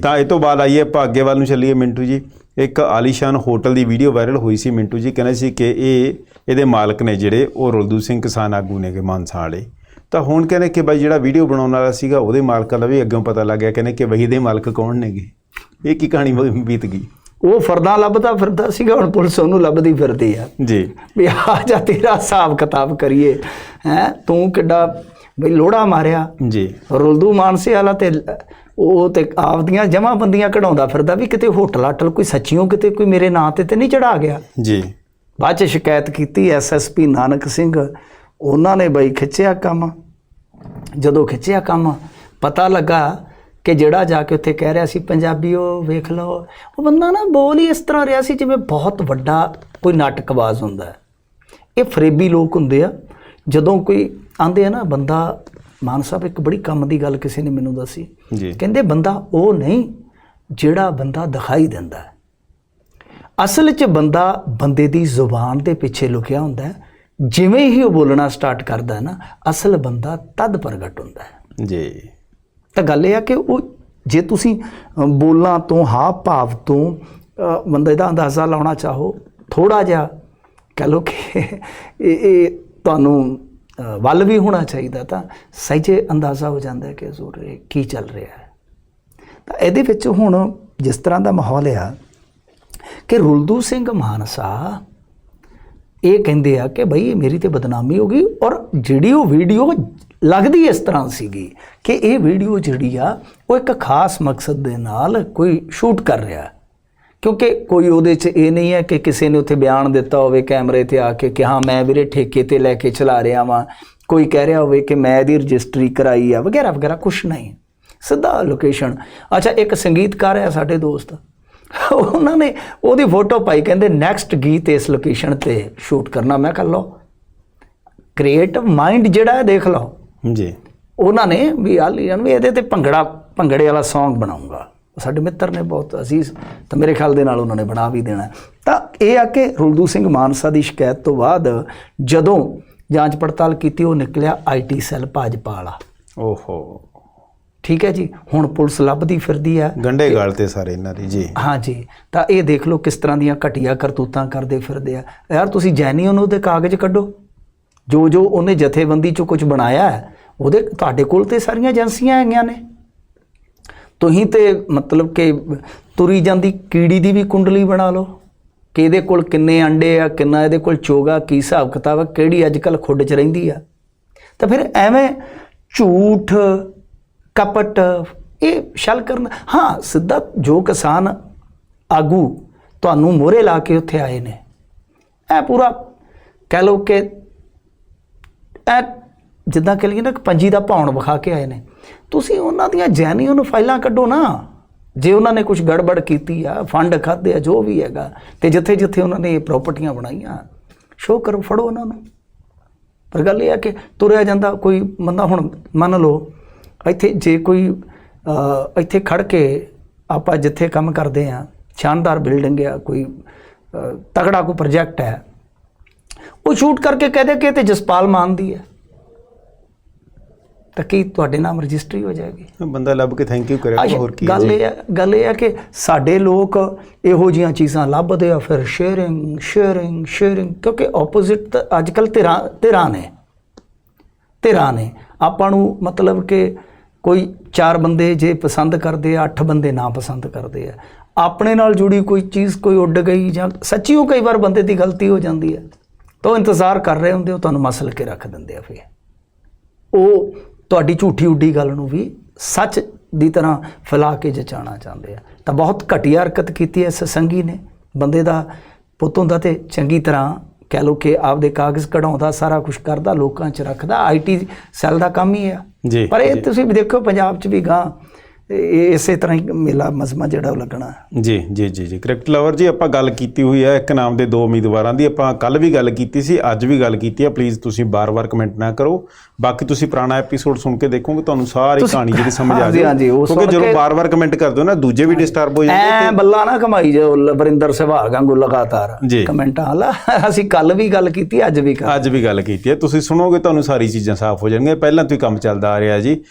ਤਾਂ ਇਹ ਤੋਂ ਬਾਅਦ ਆਈਏ ਆਪਾਂ ਅੱਗੇ ਵੱਲ ਨੂੰ ਚੱਲੀਏ ਮਿੰਟੂ ਜੀ। ਇੱਕ ਆਲੀਸ਼ਾਨ ਹੋਟਲ ਦੀ ਵੀਡੀਓ ਵਾਇਰਲ ਹੋਈ ਸੀ ਮਿੰਟੂ ਜੀ। ਕਹਿੰਦੇ ਸੀ ਕਿ ਇਹ ਇਹਦੇ ਮਾਲਕ ਨੇ ਜਿਹੜੇ ਉਹ ਰੁਲਦੂ ਸਿੰਘ ਕਿਸਾਨ ਆਗੂ ਨੇਗੇ ਮਾਨਸਾ ਵਾਲੇ ਤਾਂ ਹੁਣ ਕਹਿੰਦੇ ਕਿ ਬਾਈ ਜਿਹੜਾ ਵੀਡੀਓ ਬਣਾਉਣ ਵਾਲਾ ਸੀਗਾ ਉਹਦੇ ਮਾਲਕਾਂ ਦਾ ਵੀ ਅੱਗੋਂ ਪਤਾ ਲੱਗ ਗਿਆ। ਕਹਿੰਦੇ ਕਿ ਵਹੀ ਦੇ ਮਾਲਕ ਕੌਣ ਨੇਗੇ? ਇਹ ਕੀ ਕਹਾਣੀ ਬੀਤ ਗਈ? ਉਹ ਫਰਦਾ ਲੱਭਦਾ ਫਿਰਦਾ ਸੀਗਾ ਹੁਣ ਪੁਲਿਸ ਉਹਨੂੰ ਲੱਭਦੀ ਫਿਰਦੀ ਆ। ਜੀ। ਵੀ ਆ ਜਾ ਤੇਰਾ ਹਿਸਾਬ ਕਿਤਾਬ ਕਰੀਏ। ਹੈ ਤੂੰ ਕਿੱਡਾ ਬਈ ਲੋੜਾ ਮਾਰਿਆ। ਜੀ। ਰੁਲਦੂ ਮਾਨਸੇ ਵਾਲਾ ਤੇ ਉਹ ਤੇ ਆਪਦੀਆਂ ਜਮਾ ਬੰਦੀਆਂ ਕਢਾਉਂਦਾ ਫਿਰਦਾ ਵੀ ਕਿਤੇ ਹੋਟਲ ਆਟਲ ਕੋਈ ਸੱਚੀਓ ਕਿਤੇ ਕੋਈ ਮੇਰੇ ਨਾਂ ਤੇ ਤੇ ਨਹੀਂ ਚੜਾ ਗਿਆ। ਜੀ। ਬਾਅਦ ਚ ਸ਼ਿਕਾਇਤ ਕੀਤੀ ਐਸਐਸਪੀ ਨਾਨਕ ਸਿੰਘ। ਉਹਨਾਂ ਨੇ ਬਈ ਖਿੱਚਿਆ ਕੰਮ। ਜਦੋਂ ਖਿੱਚਿਆ ਕੰਮ ਪਤਾ ਲੱਗਾ ਕਿ ਜਿਹੜਾ ਜਾ ਕੇ ਉੱਥੇ ਕਹਿ ਰਿਹਾ ਸੀ ਪੰਜਾਬੀ ਉਹ ਵੇਖ ਲਓ। ਉਹ ਬੰਦਾ ਨਾ ਬੋਲ ਹੀ ਇਸ ਤਰ੍ਹਾਂ ਰਿਹਾ ਸੀ ਜਿਵੇਂ ਬਹੁਤ ਵੱਡਾ ਕੋਈ ਨਾਟਕਬਾਜ਼ ਹੁੰਦਾ ਹੈ। ਇਹ ਫਰੇਬੀ ਲੋਕ ਹੁੰਦੇ ਆ। ਜਦੋਂ ਕੋਈ ਆਂਦੇ ਆ ਨਾ ਬੰਦਾ ਮਾਨ ਸਾਹਿਬ ਇੱਕ ਬੜੀ ਕੰਮ ਦੀ ਗੱਲ ਕਿਸੇ ਨੇ ਮੈਨੂੰ ਦੱਸੀ। ਜੀ। ਕਹਿੰਦੇ ਬੰਦਾ ਉਹ ਨਹੀਂ ਜਿਹੜਾ ਬੰਦਾ ਦਿਖਾਈ ਦਿੰਦਾ ਹੈ। ਅਸਲ 'ਚ ਬੰਦਾ ਬੰਦੇ ਦੀ ਜ਼ੁਬਾਨ ਦੇ ਪਿੱਛੇ ਲੁਕਿਆ ਹੁੰਦਾ ਹੈ। ਜਿਵੇਂ ਹੀ ਉਹ ਬੋਲਣਾ ਸਟਾਰਟ ਕਰਦਾ ਹੈ ਨਾ ਅਸਲ ਬੰਦਾ ਤਦ ਪ੍ਰਗਟ ਹੁੰਦਾ ਹੈ। ਜੀ। ਤਾਂ ਗੱਲ ਇਹ ਆ ਕਿ ਉਹ ਜੇ ਤੁਸੀਂ ਬੋਲਾਂ ਤੋਂ ਹਾਵ ਭਾਵ ਤੋਂ ਬੰਦੇ ਦਾ ਅੰਦਾਜ਼ਾ ਲਾਉਣਾ ਚਾਹੋ ਥੋੜਾ ਜਿਹਾ ਕਹ ਲੋ ਕਿ ਇਹ ਤੁਹਾਨੂੰ ਵੱਲ ਵੀ ਹੋਣਾ ਚਾਹੀਦਾ ਤਾਂ ਸਹਿਜੇ ਅੰਦਾਜ਼ਾ ਹੋ ਜਾਂਦਾ ਕਿ ਜ਼ੋਰ ਕੀ ਚੱਲ ਰਿਹਾ ਹੈ। ਤਾਂ ਇਹਦੇ ਵਿੱਚ ਹੁਣ ਜਿਸ ਤਰ੍ਹਾਂ ਦਾ ਮਾਹੌਲ ਆ ਕਿ ਰੁਲਦੂ ਸਿੰਘ ਮਾਨਸਾ ਇਹ ਕਹਿੰਦੇ ਆ ਕਿ ਬਈ ਇਹ ਮੇਰੀ ਤੇ ਬਦਨਾਮੀ ਹੋ ਗਈ ਔਰ ਜਿਹੜੀ ਉਹ ਵੀਡੀਓ ਲੱਗਦੀ ਇਸ ਤਰ੍ਹਾਂ ਸੀਗੀ ਕਿ ਇਹ ਵੀਡੀਓ ਜਿਹੜੀ ਆ ਉਹ ਇੱਕ ਖਾਸ ਮਕਸਦ ਦੇ ਨਾਲ ਕੋਈ ਸ਼ੂਟ ਕਰ ਰਿਹਾ। ਕਿਉਂਕਿ ਕੋਈ ਉਹਦੇ 'ਚ ਇਹ ਨਹੀਂ ਹੈ ਕਿ ਕਿਸੇ ਨੇ ਉੱਥੇ ਬਿਆਨ ਦਿੱਤਾ ਹੋਵੇ ਕੈਮਰੇ ਤੇ ਆ ਕੇ ਕਿ ਹਾਂ ਮੈਂ ਵੀਰੇ ਠੇਕੇ ਤੇ ਲੈ ਕੇ ਚਲਾ ਰਿਹਾ ਵਾਂ। ਕੋਈ ਕਹਿ ਰਿਹਾ ਹੋਵੇ ਕਿ ਮੈਂ ਇਹਦੀ ਰਜਿਸਟਰੀ ਕਰਾਈ ਆ ਵਗੈਰਾ ਵਗੈਰਾ ਕੁਝ ਨਹੀਂ। ਸਿੱਧਾ ਲੋਕੇਸ਼ਨ ਅੱਛਾ ਇੱਕ ਸੰਗੀਤਕਾਰ ਹੈ ਸਾਡੇ ਦੋਸਤ। ਉਹਨਾਂ ਨੇ ਉਹਦੀ ਫੋਟੋ ਪਾਈ ਕਹਿੰਦੇ ਨੈਕਸਟ ਗੀਤ ਇਸ ਲੋਕੇਸ਼ਨ ਤੇ ਸ਼ੂਟ ਕਰਨਾ। ਮੈਂ ਕਰ ਲਓ ਕ੍ਰੀਏਟਿਵ ਮਾਈਂਡ ਜਿਹੜਾ ਹੈ ਦੇਖ ਲਓ। ਜੀ। ਉਹਨਾਂ ਨੇ ਵੀ ਆਲੀ ਜਨ ਵੀ ਇਹਦੇ ਤੇ ਭੰਗੜਾ ਭੰਗੜੇ ਵਾਲਾ Song ਬਣਾਉਂਗਾ। ਸਾਡੇ ਮਿੱਤਰ ਨੇ ਬਹੁਤ ਅਜ਼ੀਜ਼ ਤਾਂ ਮੇਰੇ ਖਿਆਲ ਦੇ ਨਾਲ ਉਹਨਾਂ ਨੇ ਬਣਾ ਵੀ ਦੇਣਾ। ਤਾਂ ਇਹ ਆ ਕਿ ਰੁਲਦੂ ਸਿੰਘ ਮਾਨਸਾ ਦੀ ਸ਼ਿਕਾਇਤ ਤੋਂ ਬਾਅਦ ਜਦੋਂ ਜਾਂਚ ਪੜਤਾਲ ਕੀਤੀ ਉਹ ਨਿਕਲਿਆ ਆਈਟੀ ਸੈੱਲ ਭਾਜਪਾ ਵਾਲਾ ਓਹੋ। ਠੀਕ ਹੈ ਜੀ ਹੁਣ ਪੁਲਿਸ ਲੱਭਦੀ ਫਿਰਦੀ ਆ ਗੰਡੇ ਗਾਲ ਤੇ ਸਾਰੇ ਇਹਨਾਂ ਦੀ ਜੀ। ਹਾਂਜੀ ਤਾਂ ਇਹ ਦੇਖ ਲਓ ਕਿਸ ਤਰ੍ਹਾਂ ਦੀਆਂ ਘਟੀਆ ਕਰਤੂਤਾਂ ਕਰਦੇ ਫਿਰਦੇ ਆ। ਯਾਰ ਤੁਸੀਂ ਜੈਨੀਅਨ ਉਹਦੇ ਕਾਗਜ਼ ਕੱਢੋ। ਜੋ ਜੋ ਉਹਨੇ ਜਥੇਬੰਦੀ ਚੋਂ ਕੁਝ ਬਣਾਇਆ ਹੈ ਉਹਦੇ ਤੁਹਾਡੇ ਕੋਲ ਤੇ ਸਾਰੀਆਂ ਏਜੰਸੀਆਂ ਹੈਗੀਆਂ ਨੇ। ਤੁਸੀਂ ਤੇ ਮਤਲਬ ਕਿ ਤੁਰੀ ਜਾਂਦੀ ਕੀੜੀ ਦੀ ਵੀ ਕੁੰਡਲੀ ਬਣਾ ਲਓ। ਕਿ ਇਹਦੇ ਕੋਲ ਕਿੰਨੇ ਅੰਡੇ ਆ, ਕਿੰਨਾ ਇਹਦੇ ਕੋਲ ਚੋਗਾ, ਕੀ ਹਿਸਾਬ ਕਿਤਾਬ ਆ, ਕਿਹੜੀ ਅੱਜ ਕੱਲ ਖੁੱਡ 'ਚ ਰਹਿੰਦੀ ਆ। ਤਾਂ ਫਿਰ ਐਵੇਂ ਝੂਠ, ਕਪਟ, ਇਹ ਛਲ ਕਰਨ। ਹਾਂ, ਸਿੱਧਾ ਜੋ ਕਿਸਾਨ ਆਗੂ ਤੁਹਾਨੂੰ ਮੋਹਰੇ ਲਾ ਕੇ ਉੱਥੇ ਆਏ ਨੇ। ਇਹ ਪੂਰਾ ਕਹਿ ਲਓ ਕਿ ਇਹ ਜਿੱਦਾਂ ਕਹ ਲਈਏ ਨਾ ਕਿ ਪੰਜੀ ਦਾ ਭੌਣ ਵਿਖਾ ਕੇ ਆਏ ਨੇ। ਤੁਸੀਂ ਉਹਨਾਂ ਦੀਆਂ ਜੈਨੀਆਂ ਫਾਈਲਾਂ ਕੱਢੋ ਨਾ। ਜੇ ਉਹਨਾਂ ਨੇ ਕੁਝ ਗੜਬੜ ਕੀਤੀ ਆ ਫੰਡ ਖਾਦੇ ਆ ਜੋ ਵੀ ਹੈਗਾ ਤੇ ਜਿੱਥੇ ਜਿੱਥੇ ਉਹਨਾਂ ਨੇ ਪ੍ਰਾਪਰਟੀਆਂ ਬਣਾਈਆਂ ਸ਼ੋਅ ਕਰੋ ਫੜੋ ਉਹਨਾਂ ਨੂੰ। ਪਰ ਗੱਲ ਇਹ ਆ ਕਿ ਤੁਰਿਆ ਜਾਂਦਾ ਕੋਈ ਬੰਦਾ ਹੁਣ ਮੰਨ ਲਓ ਇੱਥੇ ਜੇ ਕੋਈ ਇੱਥੇ ਖੜ ਕੇ ਆਪਾਂ ਜਿੱਥੇ ਕੰਮ ਕਰਦੇ ਆ ਸ਼ਾਨਦਾਰ ਬਿਲਡਿੰਗ ਆ ਕੋਈ ਅ, ਤਗੜਾ ਕੋਈ ਪ੍ਰੋਜੈਕਟ ਹੈ ਉਹ ਸ਼ੂਟ ਕਰਕੇ ਕਹਦੇ ਕਿ ਇਹ ਤੇ ਜਸਪਾਲ ਮਾਨ ਦੀ ਹੈ। ਤਾਂ ਕੀ ਤੁਹਾਡੇ ਨਾਮ ਰਜਿਸਟਰੀ ਹੋ ਜਾਏਗੀ? ਬੰਦਾ ਲੱਭ ਕੇ ਥੈਂਕ ਯੂ ਅੱਛਾ, ਹੋਰ ਕੀ ਗੱਲ ਇਹ ਹੈ ਗੱਲ ਇਹ ਹੈ ਕਿ ਸਾਡੇ ਲੋਕ ਇਹੋ ਜੀਆਂ ਚੀਜ਼ਾਂ ਲੱਭਦੇ ਆ ਫਿਰ ਸ਼ੇਅਰਿੰਗ ਸ਼ੇਅਰਿੰਗ ਸ਼ੇਅਰਿੰਗ ਕਿਉਂਕਿ ਆਪੋਜ਼ਿਟ ਅੱਜ ਕੱਲ ਧਿਰਾਂ ਧਿਰਾਂ ਨੇ। ਧਿਰਾਂ ਨੇ। ਆਪਾਂ ਨੂੰ ਮਤਲਬ ਕਿ ਕੋਈ ਚਾਰ ਬੰਦੇ ਜੇ ਪਸੰਦ ਕਰਦੇ ਆ ਅੱਠ ਬੰਦੇ ਨਾ ਪਸੰਦ ਕਰਦੇ ਆ। ਆਪਣੇ ਨਾਲ ਜੁੜੀ ਕੋਈ ਚੀਜ਼ ਕੋਈ ਉੱਡ ਗਈ ਜਾਂ ਸੱਚੀ ਉਹ ਕਈ ਵਾਰ ਬੰਦੇ ਦੀ ਗਲਤੀ ਹੋ ਜਾਂਦੀ ਹੈ। ਤਾਂ ਉਹ ਇੰਤਜ਼ਾਰ ਕਰ ਰਹੇ ਹੁੰਦੇ ਉਹ ਤੁਹਾਨੂੰ ਮਸਲ ਕੇ ਰੱਖ ਦਿੰਦੇ ਆ ਫਿਰ। ਉਹ ਤੁਹਾਡੀ ਝੂਠੀ ਉੱਡੀ ਗੱਲ ਨੂੰ ਵੀ ਸੱਚ ਦੀ ਤਰ੍ਹਾਂ ਫੈਲਾ ਕੇ ਜਚਾਉਣਾ ਚਾਹੁੰਦੇ ਆ। ਤਾਂ ਬਹੁਤ ਘਟੀਆ ਹਰਕਤ ਕੀਤੀ ਐ ਸੰਗੀ ਨੇ। ਬੰਦੇ ਦਾ ਪੁੱਤ ਹੁੰਦਾ ਤੇ ਚੰਗੀ ਤਰ੍ਹਾਂ ਕਹਿ ਲੋ ਕਿ ਆਪਦੇ ਕਾਗਜ਼ ਕਢਾਉਂਦਾ ਸਾਰਾ ਕੁਝ ਕਰਦਾ ਲੋਕਾਂ 'ਚ ਰੱਖਦਾ ਆਈਟੀ ਸੈੱਲ ਦਾ ਕੰਮ ਹੀ ਆ। ਜੀ ਪਰ ਇਹ। ਤੁਸੀਂ ਵੀ ਦੇਖੋ ਪੰਜਾਬ 'ਚ ਵੀ ਗਾਂ ਇਹ ਇਸੇ ਤਰ੍ਹਾਂ ਹੀ ਮੇਲਾ ਮਜ਼ਮਾ ਜਿਹੜਾ ਉਹ ਲੱਗਣਾ। ਜੀ ਜੀ ਜੀ ਜੀ। ਕ੍ਰਿਕਟ ਲਵਰ ਜੀ ਆਪਾਂ ਗੱਲ ਕੀਤੀ ਹੋਈ ਹੈ ਇੱਕ ਨਾਮ ਦੇ ਦੋ ਉਮੀਦਵਾਰਾਂ ਦੀ। ਆਪਾਂ ਕੱਲ ਵੀ ਗੱਲ ਕੀਤੀ ਸੀ ਅੱਜ ਵੀ ਗੱਲ ਕੀਤੀ ਹੈ। ਪਲੀਜ਼ ਤੁਸੀਂ ਬਾਰ-ਬਾਰ ਕਮੈਂਟ ਨਾ ਕਰੋ। ਬਾਕੀ ਤੁਸੀਂ ਪੁਰਾਣਾ ਐਪੀਸੋਡ ਸੁਣ ਕੇ ਦੇਖੋਗੇ ਤੁਹਾਨੂੰ ਸਾਰੀ ਕਹਾਣੀ ਜਿਹੜੀ ਸਮਝ ਆ ਹਾਂਜੀ, ਹਾਂਜੀ, ਕਿਉਂਕਿ ਜਦੋਂ ਬਾਰ-ਬਾਰ ਕਮੈਂਟ ਕਰਦੇ ਹੋ ਨਾ ਦੂਜੇ ਵੀ ਡਿਸਟਰਬ ਹੋ ਜਾਂਦੇ ਐ ਬੱਲਾ ਨਾ ਕਮਾਈ ਜੋ ਵਰਿੰਦਰ ਸਹਿਵਾਗ ਵਾਂਗੂ ਲਗਾਤਾਰ। ਕਮੈਂਟਾਂ। ਵਾਲਾ ਅਸੀਂ ਕੱਲ ਵੀ ਗੱਲ ਕੀਤੀ ਅੱਜ ਵੀ ਕਰ ਅੱਜ ਵੀ ਗੱਲ ਕੀਤੀ ਹੈ। ਤੁਸੀਂ ਸੁਣੋਗੇ ਤੁਹਾਨੂੰ ਸਾਰੀ ਚੀਜ਼ਾਂ ਸਾਫ਼ ਹੋ ਜਾਣਗੀਆਂ। ਪਹਿਲਾਂ ਤੋਂ ਹੀ ਕੰਮ ਚੱਲਦਾ ਆ ਰਿਹਾ ਜੀ।